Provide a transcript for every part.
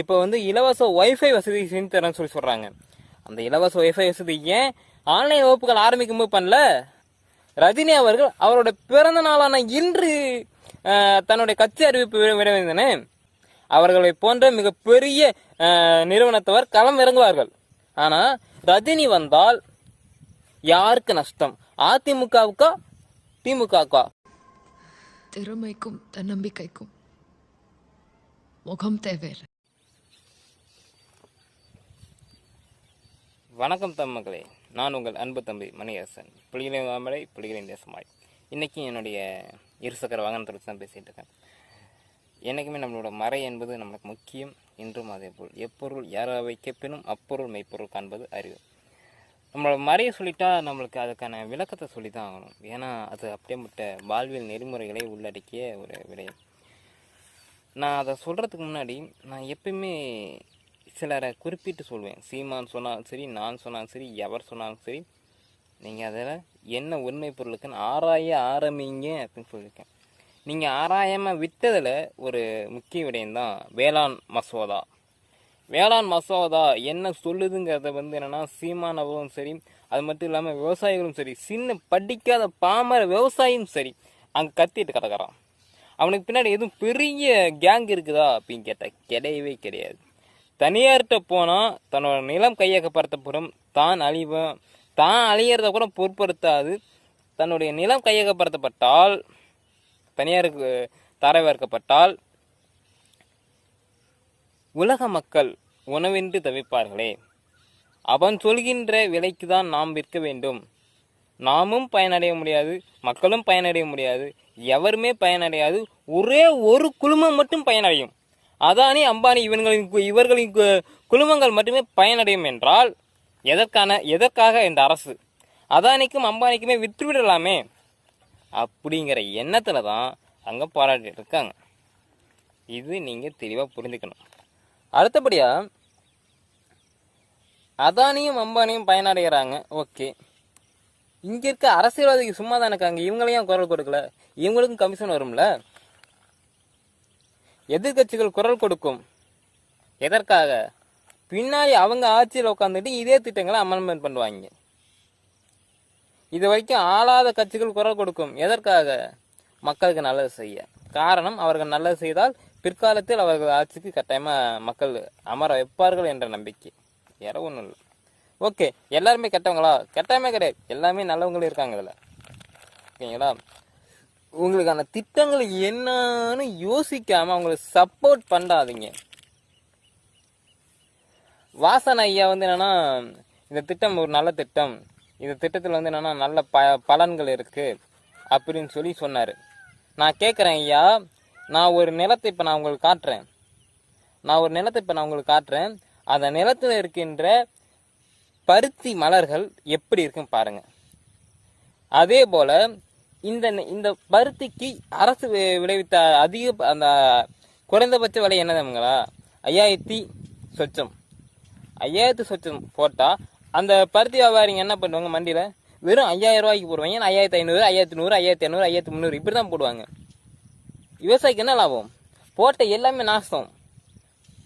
இப்போ வந்து இலவச ஒய்ஃபை வசதி செஞ்சு தரேன்னு சொல்லி சொல்றாங்க. அந்த இலவச ஒய்ஃபை வசதி ஏன்? ஆன்லைன் வகுப்புகள் ஆரம்பிக்கும் போது பண்ணல. ரஜினி அவர்கள் அவரோட பிறந்த நாளான இன்று தன்னுடைய கட்சி அறிவிப்பு விடவேந்தன அவர்களை போன்ற மிகப்பெரிய பெரிய நிறுவனத்தவர் களம் இறங்குவார்கள். ஆனா ரஜினி வந்தால் யாருக்கு நஷ்டம்? அதிமுகவுக்கா? திமுகவுக்கா? திறமைக்கும் தன்னம்பிக்கைக்கும் முகம் தேவையில்லை. வணக்கம் தம்மகளே நான் உங்கள் அன்பு தம்பி மணியரசன். புலிகளின் மாமலை புலிகளின் தேசமாய். இன்றைக்கும் என்னுடைய இருசக்கர வாகனத்தை தான் பேசிகிட்டு இருக்கேன். என்றைக்குமே நம்மளோட மறை என்பது நம்மளுக்கு முக்கியம். இன்றும் அதே போல் எப்பொருள் யாராவை கேட்பினும் அப்பொருள் மெய்ப்பொருள் காண்பது அறிவு. நம்மளோட மறையை சொல்லிட்டா நம்மளுக்கு அதுக்கான விளக்கத்தை சொல்லி தான் ஆகணும். ஏன்னா அது அப்படியே அப்படியேப்பட்ட வாழ்வியல் நெறிமுறைகளை உள்ளடக்கிய ஒரு விடயம். நான் அதை சொல்கிறதுக்கு முன்னாடி நான் எப்பயுமே சிலரை குறிப்பிட்டு சொல்வேன். சீமான் சொன்னாலும் சரி நான் சொன்னாலும் சரி எவர் சொன்னாலும் சரி நீங்கள் அதில் என்ன உண்மை பொருளுக்குன்னு ஆராய ஆரம்பிங்க அப்படின்னு சொல்லியிருக்கேன். நீங்கள் ஆராயாமல் விட்டதில் ஒரு முக்கிய விடயம் தான் வேளாண் மசோதா. வேளாண் மசோதா என்ன சொல்லுதுங்கிறத வந்து என்னென்னா சீமானவரும் சரி அது மட்டும் இல்லாமல் விவசாயிகளும் சரி சின்ன படிக்காத பாமர விவசாயியும் சரி அங்கே கத்திட்டு கிடக்கிறான். அவனுக்கு பின்னாடி எதுவும் பெரிய கேங் இருக்குதா அப்படின்னு கேட்டால் கிடையவே கிடையாது. தனியார்கிட்ட போனால் தன்னோட நிலம் கையகப்படுத்தப்படும் தான் அழிவன் தான் அழியறத கூட பொருட்படுத்தாது. தன்னுடைய நிலம் கையகப்படுத்தப்பட்டால் தனியாருக்கு தரவேற்கப்பட்டால் உலக மக்கள் உணவின்றி தவிப்பார்களே. அவன் சொல்கின்ற விலைக்கு தான் நாம் விற்க வேண்டும். நாமும் பயனடைய முடியாது மக்களும் பயனடைய முடியாது. எவருமே பயனடையாது. ஒரே ஒரு குழுமம் மட்டும் பயனடையும். அதானி அம்பானி இவன்களின் இவர்களின் குழுமங்கள் மட்டுமே பயனடையும் என்றால் எதற்கான எதற்காக இந்த அரசு? அதானிக்கும் அம்பானிக்குமே விற்றுவிடலாமே? அப்படிங்கிற எண்ணத்தில் தான் அங்கே போராடிட்டு இருக்காங்க. இது நீங்கள் தெளிவாக புரிஞ்சுக்கணும் அடுத்தபடியாக அதானியும் அம்பானியும் பயனடைகிறாங்க. ஓகே. இங்க இருக்க அரசியல்வாதிக்கு சும்மா தான் இருக்காங்க? இவங்களையும் குரல் கொடுக்கல? இவங்களுக்கும் கமிஷன் வரும்ல? எதிர்க்கட்சிகள் குரல் கொடுக்கும். எதற்காக? பின்னாடி அவங்க ஆட்சியில் உட்காந்துட்டு இதே திட்டங்களை அமெண்ட்மெண்ட் பண்ணுவாங்க. இது வரைக்கும் ஆளாத கட்சிகள் குரல் கொடுக்கும். எதற்காக? மக்களுக்கு நல்லது செய்ய. காரணம் அவர்கள் நல்லது செய்தால் பிற்காலத்தில் அவர்கள் ஆட்சிக்கு கட்டாயமாக மக்கள் அமர வைப்பார்கள் என்ற நம்பிக்கை. வேற ஒன்றும் இல்லை. ஓகே எல்லாருமே கெட்டவங்களா? கெட்டவமே கிடையாது. எல்லாமே நல்லவங்களும் இருக்காங்க இதில். ஓகேங்களா? உங்களுக்கான திட்டங்கள் என்னன்னு யோசிக்காமல் அவங்களுக்கு சப்போர்ட் பண்ணாதீங்க. வாசன் ஐயா வந்து என்னென்னா இந்த திட்டம் ஒரு நல்ல திட்டம். இந்த திட்டத்தில் வந்து என்னென்னா நல்ல ப பலன்கள் இருக்குது அப்படின்னு சொல்லி சொன்னார். நான் கேட்குறேன் ஐயா நான் ஒரு நிலத்தை இப்போ நான் உங்களுக்கு காட்டுறேன். நான் ஒரு நிலத்தை இப்போ நான் உங்களுக்கு காட்டுறேன். அந்த நிலத்தில் இருக்கின்ற பருத்தி மலர்கள் எப்படி இருக்குன்னு பாருங்க. அதே போல இந்த இந்த பருத்திக்கு அரசு விளைவித்த அதிக ப- அந்த குறைந்தபட்ச விலை என்னதுங்களா? ஐயாயிரத்தி சொச்சம். ஐயாயிரத்து சொச்சம் போட்டால் அந்த பருத்தி வியாபாரிங்க என்ன பண்ணுவாங்க மண்டியில்? வெறும் ஐயாயிரம் ரூபாய்க்கு போடுவாங்க. ஏன்னா ஐயாயிரத்தி ஐநூறு ஐயாயிரத்தி நூறு ஐயாயிரத்தி ஐநூறு ஐயாயிரத்தி முந்நூறு இப்படி தான் போடுவாங்க. விவசாயிக்கு என்ன லாபம்? போட்ட எல்லாமே நாசம்.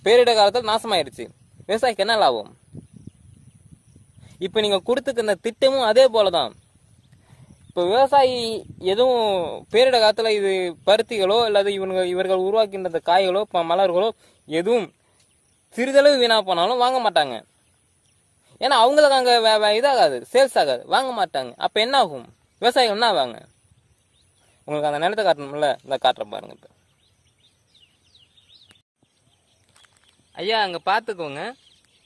பேரிட காலத்தில் நாசமாயிருச்சு. விவசாயிக்கு என்ன லாபம்? இப்போ நீங்கள் கொடுத்துருக்க திட்டமும் அதே போல தான் இப்போ விவசாயி எதுவும் பேரிட காலத்தில் இது பருத்திகளோ அல்லது இவங்க இவர்கள் உருவாக்கின்ற இந்த காய்களோ இப்போ மலர்களோ எதுவும் சிறிதளவு வீணாக போனாலும் வாங்க மாட்டாங்க. ஏன்னா அவங்களுக்கு அங்கே வே இதாகாது சேல்ஸ் ஆகாது வாங்க மாட்டாங்க. அப்போ என்ன ஆகும் விவசாயிகள் என்ன ஆவாங்க? உங்களுக்கு அந்த நிலத்தை காட்டணும்ல? இந்த காட்டுற பாருங்க இப்போ. ஐயா அங்கே பார்த்துக்கோங்க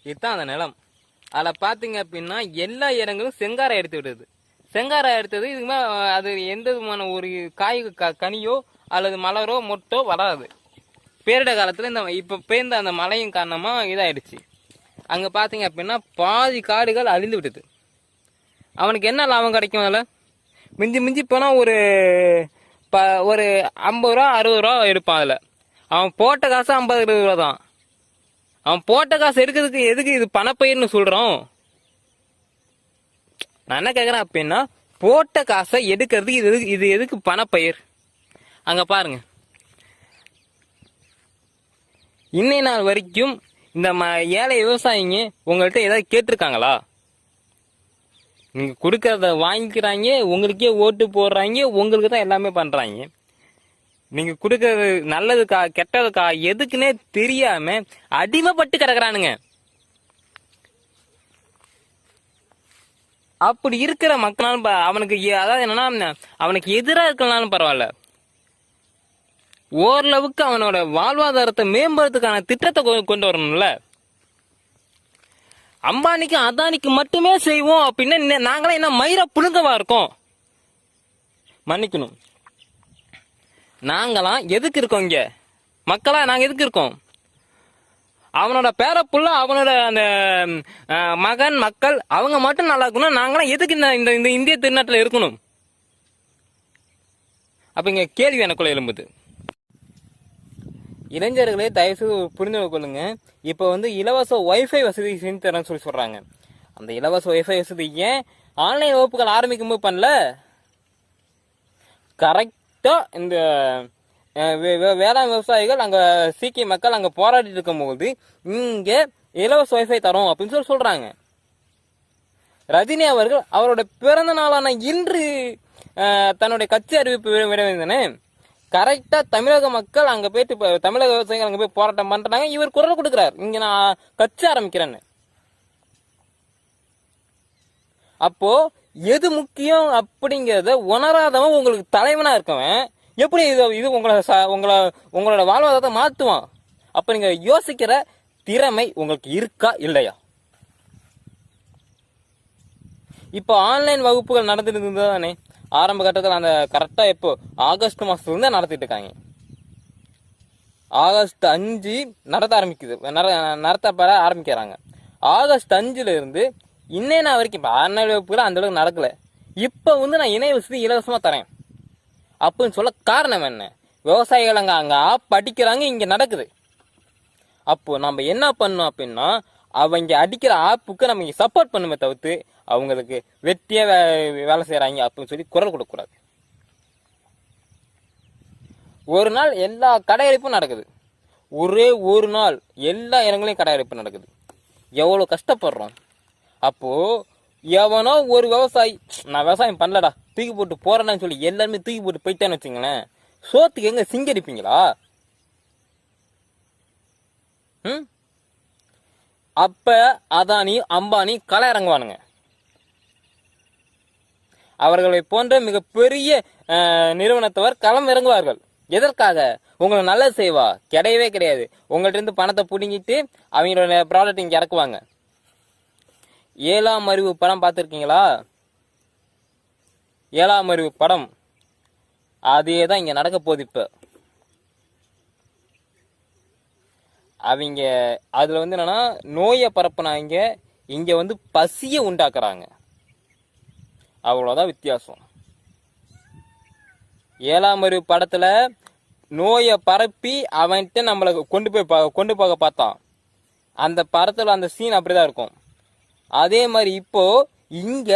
இதுதான் அந்த நிலம். அதில் பார்த்தீங்க அப்படின்னா எல்லா இடங்களும் செங்காரை எடுத்து விடுது செங்காரம் எடுத்தது இதுக்கு மேல அது எந்த விதமான ஒரு காய் க கனியோ அல்லது மலரோ மொட்டோ வராது. பேரிட காலத்தில் இந்த இப்போ பேர்ந்த அந்த மழையும் காரணமாக இதாயிடுச்சு. அங்கே பார்த்தீங்க அப்படின்னா பாதி காடுகள் அழிந்து விடுது அவனுக்கு என்ன லாபம் கிடைக்கும் அதில்? மிஞ்சி மிஞ்சி போனால் ஒரு ப ஒரு ஐம்பது ரூபா அறுபது ரூபா எடுப்பான் அதில். அவன் போட்ட காசு ஐம்பது இருபது ரூபா தான். அவன் போட்ட காசு எடுக்கிறதுக்கு எதுக்கு இது பணப்பயிர்னு சொல்கிறோம் நான் என்ன கேட்குறேன் அப்படின்னா போட்ட காசை எடுக்கிறதுக்கு இது எதுக்கு- இது எதுக்கு பணப்பயிர்? அங்கே பாருங்க. இன்னை நாள் வரைக்கும் இந்த ம ஏழை விவசாயிங்க உங்கள்கிட்ட ஏதாவது கேட்டிருக்காங்களா? நீங்க கொடுக்கறத வாங்கிக்கிறாங்க உங்களுக்கே ஓட்டு போடுறாங்க உங்களுக்கு தான் எல்லாமே பண்றாங்க. நீங்க கொடுக்கறது நல்லதுக்கா கெட்டதுக்கா எதுக்குன்னே தெரியாம அடிமைப்பட்டு கிடக்குறானுங்க. அப்படி இருக்கிற மக்களாலும் ப- அவனுக்கு அதாவது என்னன்னா அவனுக்கு எதிராக இருக்கனாலும் பரவாயில்ல. ஓரளவுக்கு அவனோட வாழ்வாதாரத்தை மேம்படுறதுக்கான திட்டத்தை கொ- கொண்டு வரணும்ல. அம்பானிக்கு அதானிக்கு மட்டுமே செய்வோம் அப்படின்னா நாங்களாம் என்ன மயிர புழுங்கவா இருக்கோம்? மன்னிக்கணும். நாங்களாம் எதுக்கு இருக்கோம் இங்க? மக்களா நாங்க எதுக்கு இருக்கோம்? அவனோட பேரப்புள்ள அவனோட அந்த மகன் மக்கள் அவங்க மட்டும் நல்லா இருக்கணும். நாங்களாம் எதுக்கு இந்த இந்த இந்த இந்திய திருநாட்டில் இருக்கணும்? அப்போ இங்கே கேள்வி எனக்குள்ள எழும்புது. இளைஞர்களே தயவுசெய்து புரிந்து கொள்ளுங்க. இப்போ வந்து இலவச ஒய்ஃபை வசதி செஞ்சு தரேன்னு சொல்லி சொல்கிறாங்க அந்த இலவச ஒய்ஃபை வசதி ஏன்? ஆன்லைன் வகுப்புகள் ஆரம்பிக்கும் போது பண்ணல? கரெக்ட் இந்த வேளாண் விவசாயிகள் அங்கே சீக்கிய மக்கள் அங்கே போராடிட்டு இருக்கும்போது இங்கே இலவச ஒய்ஃபை தரும் அப்படின்னு சொல்லி சொல்கிறாங்க ரஜினி அவர்கள் அவரோட பிறந்த நாளான இன்று தன்னுடைய கட்சி அறிவிப்பு விட- விட வேண்டியதானே கரெக்டா தமிழக மக்கள் அங்கே போயிட்டு இப்போ தமிழக விவசாயிகள் அங்கே போய் போராட்டம் பண்ணுறாங்க இவர் குரல் கொடுக்குறாரு. இங்கே நான் கட்சி ஆரம்பிக்கிறேன்னு. அப்போது எது முக்கியம் அப்படிங்கிறத உணராதவன் உங்களுக்கு தலைவனா இருக்கவன். எப்படி இது இது உங்களை உங்களை உங்களோட வாழ்வாதாரத்தை மாற்றுவான் அப்போ நீங்கள் யோசிக்கிற திறமை உங்களுக்கு இருக்கா இல்லையா? இப்போ ஆன்லைன் வகுப்புகள் நடந்துட்டு இருந்தது தானே ஆரம்ப கட்டத்தில் அந்த கரெக்டாக எப்போ? ஆகஸ்ட் மாதத்துலேருந்து நடத்திட்டு இருக்காங்க ஆகஸ்ட் அஞ்சு நடத்த ஆரம்பிக்குது. நட- நடத்தப்பட ஆரம்பிக்கிறாங்க. ஆகஸ்ட் அஞ்சுலேருந்து இன்னே நான் வரைக்கும் இப்போ ஆன்லைன் வகுப்புகள் அந்த அளவுக்கு நடக்கல. இப்போ வந்து நான் இணைய வசதி இலவசமாக தரேன். அப்படின்னு சொல்ல காரணம் என்ன? விவசாயிகள் அங்கே அங்கே படிக்கிறாங்க இங்கே நடக்குது. அப்போது நம்ம என்ன பண்ணோம் அப்படின்னா அவங்க அடிக்கிற ஆப்புக்கு நம்ம இங்கே சப்போர்ட் பண்ணுமே தவிர்த்து அவங்களுக்கு வெட்டியாக வே- வேலை செய்கிறாங்க அப்படின்னு சொல்லி குரல் கொடுக்கக்கூடாது ஒரு நாள் எல்லா கடையடைப்பும் நடக்குது. ஒரே ஒரு நாள் எல்லா இடங்களையும் கடையடைப்பு நடக்குது. எவ்வளோ கஷ்டப்படுறோம்? அப்போ எவனோ ஒரு விவசாயி நான் விவசாயம் பண்ணலடா தூக்கி போட்டு போகிறேன்னு சொல்லி எல்லாருமே தூக்கி போட்டு போயிட்டேன்னு வச்சுங்களேன் சோத்துக்கு எங்கே சிங்கரிப்பீங்களா ம்? அப்போ அதானி அம்பானி களை இறங்குவானுங்க. அவர்களை போன்ற மிகப்பெரிய நிறுவனத்தவர் களம் இறங்குவார்கள். எதற்காக? உங்களை நல்லது செய்வா. கிடையவே கிடையாது. உங்கள்கிட்ட இருந்து பணத்தை பிடுங்கிட்டு அவங்களோட ப்ராடக்ட் இங்கே இறக்குவாங்க. ஏழாம் அறிவு படம் பார்த்துருக்கீங்களா? ஏழாம் அறிவு படம். அதே தான் இங்கே நடக்க போகுது இப்போ. அவங்க அதில் வந்து என்னென்னா நோயை பரப்புனாங்க இங்கே வந்து பசியை உண்டாக்குறாங்க. அவ்வளோதான் வித்தியாசம். ஏழாம் அறிவு படத்தில் நோயை பரப்பி அவன்கிட்ட நம்மளை கொண்டு போய் பா- கொண்டு போக பார்த்தான். அந்த படத்தில் அந்த சீன் அப்படிதான் இருக்கும். அதே மாதிரி இப்போ இங்க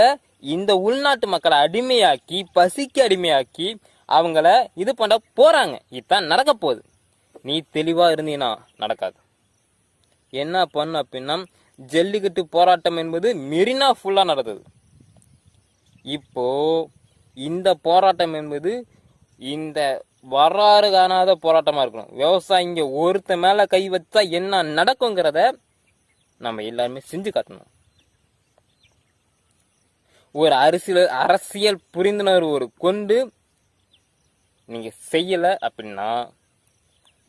இந்த உள்நாட்டு மக்களை அடிமையாக்கி பசிக்கு அடிமையாக்கி அவங்கள இது பண்ண போறாங்க. இதுதான் நடக்க போகுது. நீ தெளிவா இருந்தீனா நடக்காது. என்ன பண்ண அப்படின்னா ஜல்லிக்கட்டு போராட்டம் என்பது மெரினா ஃபுல்லா நடந்தது. இப்போ இந்த போராட்டம் என்பது இந்த வரலாறு காணாத போராட்டமா இருக்கணும். விவசாயிங்க ஒருத்த மேல கை வச்சா என்ன நடக்குங்கிறத நம்ம எல்லாருமே செஞ்சு காட்டணும். ஒரு அரசியல் அரசியல் புரிந்துணர்வு ஒரு கொண்டு நீங்க செய்யல அப்படின்னா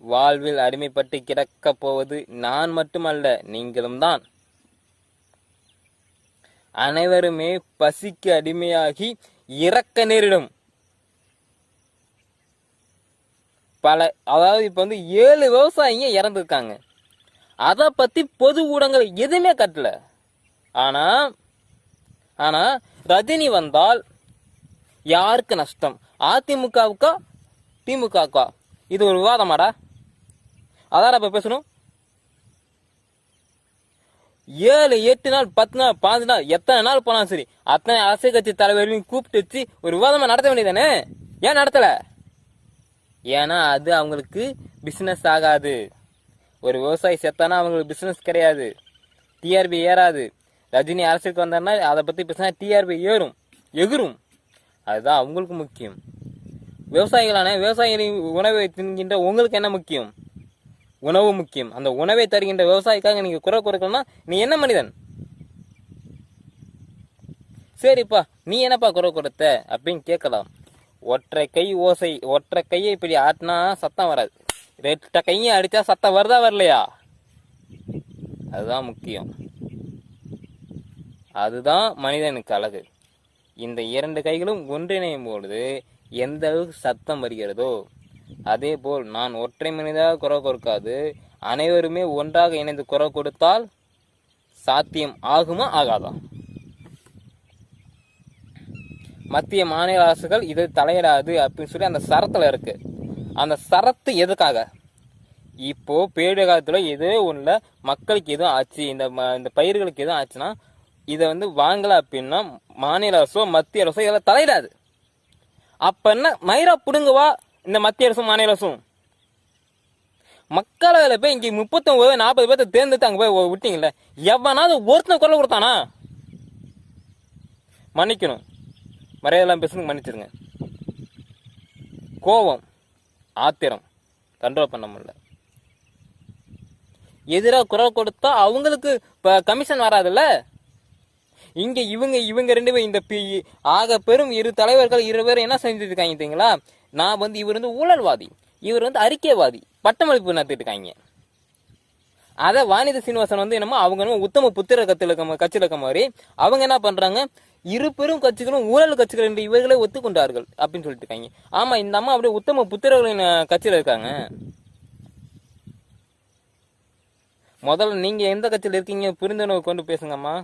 வாழ்வில் அடிமைப்பட்டு கிடக்க போவது நான் மட்டுமல்ல நீங்களும் தான். அனைவருமே பசிக்கு அடிமையாகி இறக்க நேரிடும். பல அதாவது இப்போ வந்து ஏழு விவசாயிங்க இறந்துருக்காங்க. அத பத்தி பொது ஊடகங்கள் எதுவுமே கட்டல. ஆனா ஆனா ரஜினி வந்தால் யாருக்கு நஷ்டம்? அதிமுகவுக்கா திமுகவுக்கா? இது ஒரு விவாதமாடா. அதான் இப்ப பேசணும். ஏழு எட்டு நாள் பத்து நாள் பாஞ்சு நாள் எத்தனை நாள் போனாலும் சரி அத்தனை அரசியல் கட்சி தலைவர்களையும் கூப்பிட்டு வச்சு ஒரு விவாதமா நடத்த வேண்டியதானே ஏன் நடத்தல? ஏன்னா அது அவங்களுக்கு பிசினஸ் ஆகாது. ஒரு விவசாயி செத்தானா அவங்களுக்கு பிஸ்னஸ் கிடையாது. டிஆர்பி ஏறாது. ரஜினி அரசுக்கு வந்தாருன்னா அதை பற்றி பேசினா டிஆர்பி ஏறும் எகிரும் அதுதான் அவங்களுக்கு முக்கியம். விவசாயிகளான விவசாயிகளின் உணவை தின்கின்ற உங்களுக்கு என்ன முக்கியம்? உணவு முக்கியம். அந்த உணவை தருகின்ற விவசாயிக்காக நீங்கள் குறை குறைக்கணும்னா நீ என்ன மனிதன்? சரிப்பா நீ என்னப்பா குறை கொடுத்த? அப்படின்னு கேட்கலாம். ஒற்றை கை ஓசை ஒற்றை கையை இப்படி ஆட்டினா சத்தம் வராது. ரெட்ட கையை அடித்தா சத்தம் வருதா வரலையா? அதுதான் முக்கியம். அதுதான் மனிதனுக்கு அழகு. இந்த இரண்டு கைகளும் ஒன்றிணையும் பொழுது எந்த அளவுக்கு சத்தம் வருகிறதோ அதே போல் நான் ஒற்றை மனிதாக குறை கொடுக்காது அனைவருமே ஒன்றாக இணைந்து குறை கொடுத்தால் சாத்தியம் ஆகுமா ஆகாதா? மத்திய மாநில அரசுகள் இது தலையிடாது அப்படின்னு சொல்லி அந்த சரத்தில் இருக்கு. அந்த சரத்து எதுக்காக? இப்போ பேரிட காலத்தில் ஏதோ ஒன்றில் மக்களுக்கு எதுவும் ஆச்சு இந்த ம- இந்த பயிர்களுக்கு எதுவும் ஆச்சுன்னா இதை வந்து வாங்கல அப்படின்னா மாநில அரசோ மத்திய அரசோ இதெல்லாம் தலையிடாது. அப்ப என்ன? மயிரா புடுங்குவா? இந்த மத்திய அரசும் மாநில அரசும். மக்களவையில் போய் இங்கே முப்பத்தொம்பது நாற்பது பேர்த்த தேர்ந்தெடுத்து அங்கே போய் விட்டீங்கல்ல எவனாவது ஒருத்தன் குரல் கொடுத்தானா? மன்னிக்கணும். மரியாதையெல்லாம் பேசுங்க மன்னிச்சிருங்க. கோபம் ஆத்திரம் கண்ட்ரோல் பண்ண முடியல. எதிராக குரல் கொடுத்தா அவங்களுக்கு இப்போ கமிஷன் வராதுல்ல? இங்க இவங்க இவங்க ரெண்டு பேரும் இந்த பி- ஆக பெரும் இரு தலைவர்கள் இரு பேரும் என்ன செஞ்சிருக்காங்க தெரியுங்களா? நான் வந்து இவர் வந்து ஊழல்வாதி இவர் வந்து அறிக்கைவாதி பட்டமளிப்பு நடத்திட்டு இருக்காங்க அதை வாணித சீனிவாசன் வந்து என்னமோ அவங்க உத்தம புத்திர கத்தில் இருக்க கட்சியில் இருக்க மாதிரி. அவங்க என்ன பண்றாங்க? இரு பெரும் கட்சிகளும் ஊழல் கட்சிகள் என்று இவர்களே ஒத்துக்கொண்டார்கள் அப்படின்னு சொல்லிட்டு இருக்காங்க. ஆமா இந்த அம்மா அப்படியே உத்தம புத்திரர்களின் கட்சியில் கட்சியில இருக்காங்க. முதல்ல நீங்க எந்த கட்சியில் இருக்கீங்க? புரிந்துணர்வு கொண்டு பேசுங்கம்மா.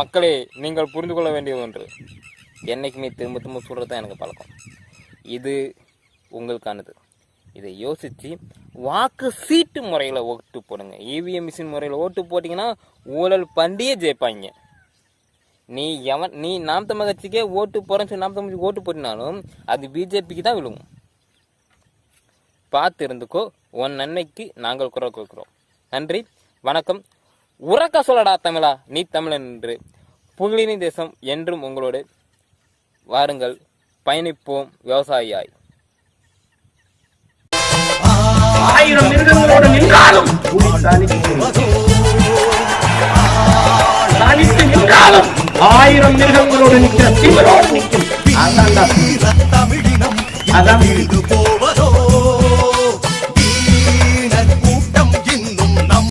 மக்களே நீங்கள் புரிந்து கொள்ள வேண்டிய ஒன்று. என்றைக்குமே திரும்ப திரும்ப சொல்கிறது தான் எனக்கு பழக்கம். இது உங்களுக்கானது. இதை யோசித்து வாக்கு சீட்டு முறையில் ஓட்டு போடுங்க. இவிஎம் மிஷின் முறையில் ஓட்டு போட்டிங்கன்னா ஊழல் பண்டியே ஜெயிப்பாங்க. நீ எவன் நீ நாம் தமிழ் கட்சிக்கே ஓட்டு போகிறேன்னு சொல்லி நாம் தமிழ் ஓட்டு போட்டினாலும் அது பிஜேபிக்கு தான் விழுகும். பார்த்து இருந்துக்கோ உன் நன்மைக்கு நாங்கள் குரல் கொடுக்குறோம். நன்றி வணக்கம். உறக்க சொல்லடா தமிழா நீ தமிழன் என்று. புகழினி தேசம் என்றும் உங்களோடு வாருங்கள். பயணிப்போம் விவசாயியாய். ஆயிரம் மிருகங்களோடு நின்றாலும் நின்றாலும் ஆயிரம் மிருகங்களோடு நிற்கிற திமிரோடு நிற்கும். அதான் தமிழினம் அதான். போவதோ